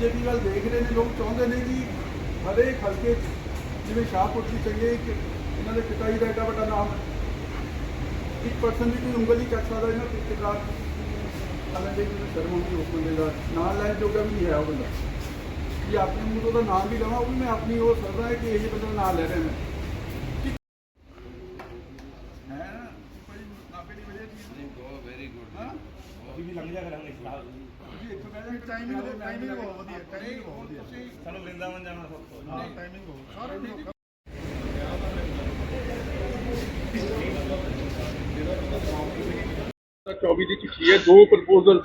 BJP ਵੱਲ ਦੇਖ ਰਹੇ ਨੇ, ਲੋਕ ਚਾਹੁੰਦੇ ਨੇ ਕਿ ਹਰੇਕ ਹਲਕੇ ਜਿਵੇਂ ਸ਼ਾਹਪੁਰ ਦੀ ਚੰਗੇ ਇਹਨਾਂ ਦੇ ਪਿਤਾ ਜੀ ਦਾ ਐਡਾ ਵੱਡਾ ਨਾਮ ਇੱਕ ਪਰਸਨ ਵੀ ਕੋਈ ਉਂਗਲ ਹੀ ਚੱਕ ਸਕਦਾ ਇਹਨਾਂ ਤੇ ਕਿਦਾਂ ਹਾਲਾਂ ਦੇ ਜਿਹਨੂੰ ਸ਼ਰਮ ਆਉਂਦੀ ਉਸ ਬੰਦੇ ਦਾ ਨਾਂ ਲੈਣ ਜੋਗਾ ਵੀ ਨਹੀਂ ਹੈ ਉਹ ਬੰਦਾ। ਕਿ ਆਪਣੇ ਮੂੰਹ ਤੋਂ ਉਹਦਾ ਨਾਮ ਵੀ ਲਵਾਂ, ਉਹ ਵੀ ਮੈਂ ਆਪਣੀ ਉਹ ਸਰਦਾ ਕਿ ਇਹ ਜਿਹੇ ਬੰਦੇ ਨਾਂ ਲੈ ਰਿਹਾ ਮੈਂ ਹੈ ਨਾ ਕੋਈ ਨਹੀਂ ਵੈਰੀ ਗੁੱਡ ਹਾਂ। ਅਸੀਂ ਵੀ ਲੰਘ ਜਾ ਕਰਾਂਗੇ ਫਿਲਹਾਲ ਤੁਸੀਂ ਇੱਥੋਂ ਕਹਿੰਦੇ ਟਾਈਮਿੰਗ ਟਾਈਮਿੰਗ ਬਹੁਤ ਵਧੀਆ ਟਾਈਮਿੰਗ ਬਹੁਤ ਵਧੀਆ। ਤੁਸੀਂ ਸਾਨੂੰ ਵਰਿੰਦਾਵਨ ਜਾਣਾ ਸਭ ਤੋਂ। ਹਾਂ। ਟਾਈਮਿੰਗ ਬਹੁਤ ਸਾਰੇ ਲੋਕਾਂ 24 ਦੀ ਚਿੱਠੀ ਹੈ ਦੋ ਪ੍ਰਪੋਜ਼ਲ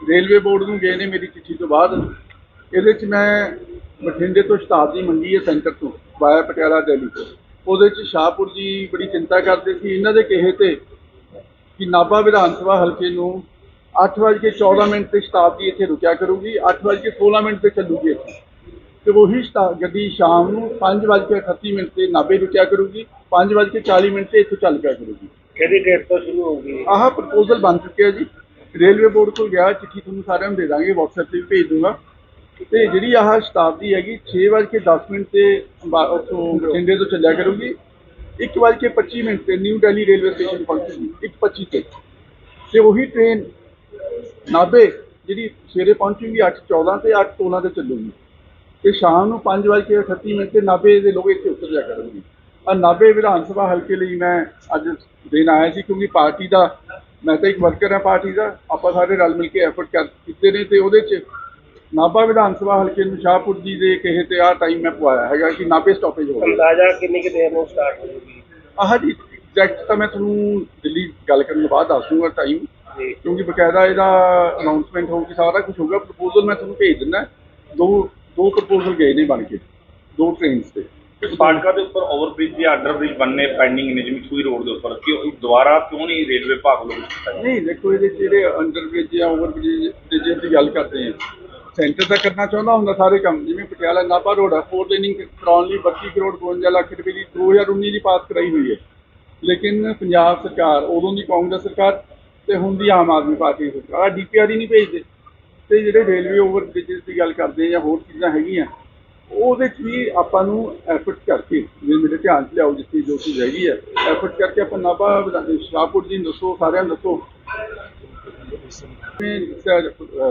ਰੇਲਵੇ ਬੋਰਡ ਨੂੰ ਗਏ ਨੇ ਮੇਰੀ ਚਿੱਠੀ ਤੋਂ ਬਾਅਦ। ਇਹਦੇ 'ਚ ਮੈਂ ਬਠਿੰਡੇ ਤੋਂ ਸ਼ਤਾਬਦੀ ਮੰਗੀ ਹੈ ਸੈਂਟਰ ਤੋਂ ਵਾਇਆ ਪਟਿਆਲਾ ਦਿੱਲੀ ਤੋਂ। ਉਹਦੇ 'ਚ ਸ਼ਾਹਪੁਰ ਜੀ ਬੜੀ ਚਿੰਤਾ ਕਰਦੇ ਸੀ। ਇਹਨਾਂ ਦੇ ਕਹੇ ਤੇ ਕਿ ਨਾਭਾ ਵਿਧਾਨ ਸਭਾ ਹਲਕੇ ਨੂੰ 8:14 ਮਿੰਟ ਤੇ ਸ਼ਤਾਬਦੀ ਇੱਥੇ ਰੁਕਿਆ ਕਰੂਗੀ 8:16 ਮਿੰਟ ਤੇ ਚੱਲੂਗੀ ਇੱਥੇ। ਤੇ ਉਹੀ ਗੱਡੀ ਸ਼ਾਮ ਨੂੰ 5:38 ਮਿੰਟ ਤੇ ਨਾਭੇ ਰੁਕਿਆ ਕਰੂਗੀ 5:40 ਮਿੰਟ ਤੇ ਇੱਥੋਂ ਚੱਲ ਪਿਆ ਕਰੂਗੀ। ਕਿਹੜੀ ਡੇਟ ਤੋਂ ਸ਼ੁਰੂ ਹੋਊਗੀ? ਆਹ ਪ੍ਰਪੋਜ਼ਲ ਬਣ ਚੁੱਕਿਆ ਜੀ। ਰੇਲਵੇ ਬੋਰਡ ਕੋਲ ਗਿਆ ਚਿੱਠੀ ਤੁਹਾਨੂੰ ਸਾਰਿਆਂ ਨੂੰ ਦੇ ਦਾਂਗੇ WhatsApp ਤੇ ਵੀ ਭੇਜ ਦੂੰਗਾ। ਤੇ ਜਿਹੜੀ ਆਹ ਸ਼ਤਾਬਦੀ ਹੈਗੀ 6:10 ਮਿੰਟ ਤੇ ਉੱਥੋਂ ਬਠਿੰਡੇ ਤੋਂ ਚੱਲਿਆ ਕਰੂਗੀ। 1:25 ਮਿੰਟ ਤੇ ਨਿਊ ਦਿੱਲੀ ਰੇਲਵੇ ਸਟੇਸ਼ਨ ਪਹੁੰਚੂਗੀ 1:25 ਤੇ। ਤੇ ਉਹੀ ਟ੍ਰੇਨ ਨਾਭੇ, ਜਿਹੜੀ ਸਵੇਰੇ ਪਹੁੰਚੂਗੀ 8:14 ਤੇ 8:16 ਤੇ ਚੱਲੂਗੀ। ਤੇ ਸ਼ਾਮ ਨੂੰ 5:38 ਮਿੰਟ ਤੇ ਨਾਭੇ ਦੇ ਲੋਕ ਇੱਥੇ ਉਤਰ ਜਾ ਕਰਨਗੇ। ਆ ਨਾਭੇ ਵਿਧਾਨ ਸਭਾ ਹਲਕੇ ਲਈ ਮੈਂ ਅੱਜ ਦਿਨ ਆਇਆ ਸੀ ਕਿਉਂਕਿ ਪਾਰਟੀ ਦਾ, ਮੈਂ ਤਾਂ ਇੱਕ ਵਰਕਰ ਹਾਂ ਪਾਰਟੀ ਦਾ, ਆਪਾਂ ਸਾਰੇ ਰਲ ਮਿਲ ਕੇ ਐਫਰਟ ਕਰ ਕੀਤੇ ਨੇ ਤੇ ਉਹਦੇ 'ਚ ਨਾਭਾ ਵਿਧਾਨ ਸਭਾ ਹਲਕੇ ਨੂੰ ਸ਼ਾਹਪੁਰ ਜੀ ਦੇ ਕਹੇ ਤੇ ਆਹ ਟਾਈਮ ਮੈਂ ਪਵਾਇਆ ਹੈਗਾ ਕਿ ਨਾਭੇ ਸਟਾਪੇਜ ਹੋਵੇ ਅੰਦਾਜ਼ਾ ਕਿੰਨੀ ਕਿ ਦੇਰ ਨੂੰ ਸਟਾਰਟ ਹੋਊਗੀ? ਆਹ ਜੀ ਐਗਜ਼ੈਕਟ ਤਾਂ ਮੈਂ ਤੁਹਾਨੂੰ ਦਿੱਲੀ ਗੱਲ ਕਰਨ ਤੋਂ ਬਾਅਦ ਦੱਸ ਦੂੰਗਾ ਟਾਈਮ ਕਿਉਂਕਿ ਬਕਾਇਦਾ ਇਹਦਾ ਅਨਾਉਂਸਮੈਂਟ ਹੋਊਗੀ ਸਾਰਾ ਕੁਝ ਹੋਊਗਾ। ਪ੍ਰਪੋਜ਼ਲ ਮੈਂ ਤੁਹਾਨੂੰ ਭੇਜ ਦਿੰਦਾ। ਦੋ ਦੋ ਪ੍ਰਪੋਜ਼ਲ ਗਏ ਨੇ ਬਣ ਕੇ ਦੋ ਟ੍ਰੇਨਸ ਤੇ। ਫਾਟਕਾ ਦੇ ਉੱਪਰ ਓਵਰਬ੍ਰਿਜ ਜਾਂ ਅੰਡਰਬ੍ਰਿਜ ਬਣਨੇ ਪੈਂਡਿੰਗ ਨੇ ਜਿਵੇਂ ਸੂਈ ਰੋਡ ਦੇ ਉੱਪਰ। ਕਿ ਉਹ ਦੁਬਾਰਾ ਕਿਉਂ ਨਹੀਂ ਰੇਲਵੇ ਭਾਗ ਰਿਹਾ? ਨਹੀਂ ਦੇਖੋ ਇਹਦੇ ਜਿਹੜੇ ਅੰਡਰਬ੍ਰਿਜ ਜਾਂ ਓਵਰਬ੍ਰਿਜ ਦੇ ਜੇ ਦੀ ਗੱਲ ਕਰਦੇ ਹਾਂ ਸੈਂਟਰ ਦਾ ਕਰਨਾ ਚਾਹੁੰਦਾ ਹੁੰਦਾ ਸਾਰੇ ਕੰਮ, ਜਿਵੇਂ ਪਟਿਆਲਾ ਨਾਭਾ ਰੋਡ ਆ ਫੋਰ ਲੇਨਿੰਗ ਕਰਾਉਣ ਲਈ 32 ਕਰੋੜ 52 ਲੱਖ ਰੁਪਏ ਦੀ 2019 ਦੀ ਪਾਸ ਕਰਾਈ ਹੋਈ ਹੈ। ਲੇਕਿਨ ਪੰਜਾਬ ਸਰਕਾਰ, ਉਦੋਂ ਦੀ ਕਾਂਗਰਸ ਸਰਕਾਰ ਤੇ ਹੁਣ ਦੀ ਆਮ ਆਦਮੀ ਪਾਰਟੀ ਸਰਕਾਰ ਆ ਡੀਪੀਆਰ ਹੀ ਨਹੀਂ ਭੇਜਦੇ। ਤੇ ਜਿਹੜੇ ਰੇਲਵੇ ਓਵਰਬ੍ਰਿਜਸ ਦੀ ਗੱਲ ਕਰਦੇ ਜਾਂ ਹੋਰ ਚੀਜ਼ਾਂ ਹੈਗੀਆਂ, ਉਹਦੇ 'ਚ ਵੀ ਆਪਾਂ ਨੂੰ ਐਫਰਟ ਕਰਕੇ ਜੇ ਮੇਰੇ ਧਿਆਨ 'ਚ ਲਿਆਓ ਜਿੱਥੇ ਜੋ ਚੀਜ਼ ਹੈਗੀ ਹੈ ਐਫਰਟ ਕਰਕੇ ਆਪਾਂ ਨਾਭਾ ਵਿਧਾਨ- ਸ਼ਾਹਪੁਰ ਜੀ ਦੱਸੋ, ਸਾਰਿਆਂ ਨੂੰ ਦੱਸੋ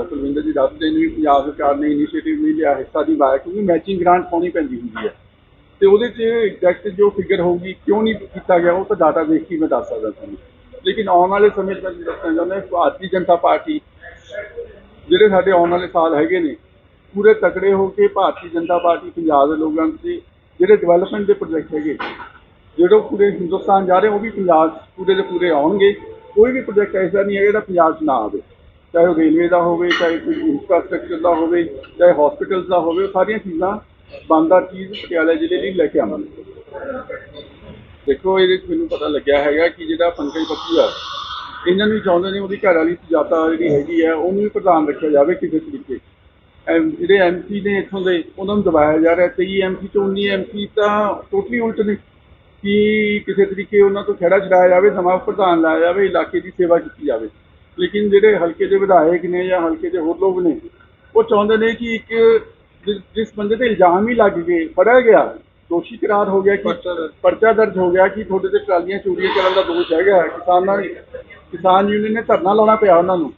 ਕੁਲਵਿੰਦਰ ਜੀ ਦੱਸਦੇ ਨੇ ਵੀ ਪੰਜਾਬ ਸਰਕਾਰ ਨੇ ਇਨੀਸ਼ੀਏਟਿਵ ਨਹੀਂ ਲਿਆ, ਹਿੱਸਾ ਨਹੀਂ ਪਾਇਆ ਕਿਉਂਕਿ ਮੈਚਿੰਗ ਗ੍ਰਾਂਟ ਪਾਉਣੀ ਪੈਂਦੀ ਹੁੰਦੀ ਹੈ। ਤੇ ਉਹਦੇ 'ਚ ਐਗਜ਼ੈਕਟ ਜੋ ਫਿਗਰ ਹੋਊਗੀ, ਕਿਉਂ ਨਹੀਂ ਕੀਤਾ ਗਿਆ, ਉਹ ਤਾਂ ਡਾਟਾ ਦੇਖ ਕੇ ਮੈਂ ਦੱਸ ਸਕਦਾ ਤੁਹਾਨੂੰ। ਲੇਕਿਨ ਆਉਣ ਵਾਲੇ ਸਮੇਂ 'ਚ ਮੈਂ ਦੱਸਣਾ ਚਾਹੁੰਦਾ ਭਾਰਤੀ ਜਨਤਾ ਪਾਰਟੀ ਜਿਹੜੇ ਸਾਡੇ ਆਉਣ ਵਾਲੇ ਸਾਲ ਹੈਗੇ ਨੇ, ਪੂਰੇ ਤਕੜੇ ਹੋ ਕੇ ਭਾਰਤੀ ਜਨਤਾ ਪਾਰਟੀ, ਪੰਜਾਬ ਦੇ ਲੋਕਾਂ ਦੇ ਜਿਹੜੇ ਡਿਵੈਲਪਮੈਂਟ ਦੇ ਪ੍ਰੋਜੈਕਟ ਹੈਗੇ, ਜਿਹੜੇ ਪੂਰੇ ਹਿੰਦੁਸਤਾਨ ਜਾ ਰਹੇ, ਉਹ ਵੀ ਪੰਜਾਬ ਪੂਰੇ ਦੇ ਪੂਰੇ ਆਉਣਗੇ। ਕੋਈ ਵੀ ਪ੍ਰੋਜੈਕਟ ਐਸਾ ਨਹੀਂ ਹੈ ਜਿਹੜਾ ਪੰਜਾਬ 'ਚ ਨਾ ਆਵੇ। ਚਾਹੇ ਉਹ ਰੇਲਵੇ ਦਾ ਹੋਵੇ, ਚਾਹੇ ਕੋਈ ਇਨਫਰਾਸਟ੍ਰਕਚਰ ਦਾ ਹੋਵੇ, ਚਾਹੇ ਹਸਪੀਟਲਸ ਦਾ ਹੋਵੇ, ਉਹ ਸਾਰੀਆਂ ਚੀਜ਼ਾਂ ਬੰਦਾ ਚੀਜ਼ ਪਟਿਆਲਾ ਜ਼ਿਲ੍ਹੇ ਲਈ ਲੈ ਕੇ ਆਵਾਂਗੇ ਦੇਖੋ, ਇਹਦੇ 'ਚ ਮੈਨੂੰ ਪਤਾ ਲੱਗਿਆ ਹੈਗਾ ਕਿ ਜਿਹੜਾ ਪੰਕਜ ਪੱਪੂ ਆ, ਇਹਨਾਂ ਨੂੰ ਵੀ ਚਾਹੁੰਦੇ ਨੇ ਉਹਦੀ ਘਰ ਵਾਲੀ ਸੁਜਾਤਾ ਜਿਹੜੀ ਹੈਗੀ ਹੈ ਉਹਨੂੰ ਵੀ ਪ੍ਰਧਾਨ ਰੱਖਿਆ ਜਾਵੇ ਕਿਸੇ ਤਰੀਕੇ। ਐਮ- ਜਿਹੜੇ ਐਮਪੀ ਨੇ ਇੱਥੋਂ ਦੇ, ਉਹਨਾਂ ਨੂੰ ਦਬਾਇਆ ਜਾ ਰਿਹਾ। 23 ਐਮਪੀ ਤੋਂ 19 ਐਮਪੀ ਤਾਂ ਟੋਟਲੀ ਉਲਟ ਨੇ। ਕਿ ਕਿਸੇ ਤਰੀਕੇ ਉਹਨਾਂ ਤੋਂ ਖੜਾ ਛਡਾਇਆ ਜਾਵੇ ਨਵਾਂ ਪ੍ਰਧਾਨ ਲਾਇਆ ਜਾਵੇ ਇਲਾਕੇ ਦੀ ਸੇਵਾ ਕੀਤੀ ਜਾਵੇ। ਲੇਕਿਨ ਜਿਹੜੇ ਹਲਕੇ ਦੇ ਵਿਧਾਇਕ ਨੇ ਜਾਂ ਹਲਕੇ ਦੇ ਹੋਰ ਲੋਕ ਨੇ ਉਹ ਚਾਹੁੰਦੇ ਨੇ ਕਿ ਇੱਕ ਜਿਸ- ਜਿਸ ਬੰਦੇ ਤੇ ਇਲਜ਼ਾਮ ਹੀ ਲੱਗ ਗਏ ਫੜਿਆ ਗਿਆ ਦੋਸ਼ੀ ਕਰਾਰ ਹੋ ਗਿਆ ਕਿ ਪਰਚਾ ਦਰਜ। ਹੋ ਗਿਆ ਕਿ ਤੁਹਾਡੇ ਤੇ ਟਰਾਲੀਆਂ ਚੋਰੀਆਂ ਕਰਨ ਦਾ ਦੋਸ਼ ਹੈਗਾ ਕਿਸਾਨਾਂ ਕਿਸਾਨ ਯੂਨੀਅਨ ਨੇ ਧਰਨਾ ਲਾਉਣਾ ਪਿਆ ਉਹਨਾਂ ਨੂੰ।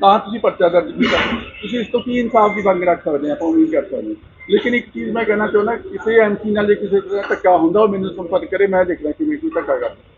ਤਾਂ ਤੁਸੀਂ ਪਰਚਾ ਦਰਜ ਕੀਤਾ ਤੁਸੀਂ ਇਸ ਤੋਂ ਕੀ ਇਨਸਾਫ ਦੀ ਮੰਗ ਰੱਖ ਸਕਦੇ ਆ ਆਪਾਂ ਉਮੀਦ ਕਰ ਸਕਦੇ ਲੇਕਿਨ ਇੱਕ ਚੀਜ਼ ਮੈਂ ਕਹਿਣਾ ਚਾਹੁੰਦਾ, ਕਿਸੇ ਐਮਸੀ ਨਾਲ ਜੇ ਕਿਸੇ ਤਰ੍ਹਾਂ ਧੱਕਾ ਹੁੰਦਾ, ਉਹ ਮੈਨੂੰ ਸੰਪਰਕ ਕਰੇ, ਮੈਂ ਦੇਖਦਾ ਕਿਵੇਂ ਕੋਈ ਧੱਕਾ ਕਰਦਾ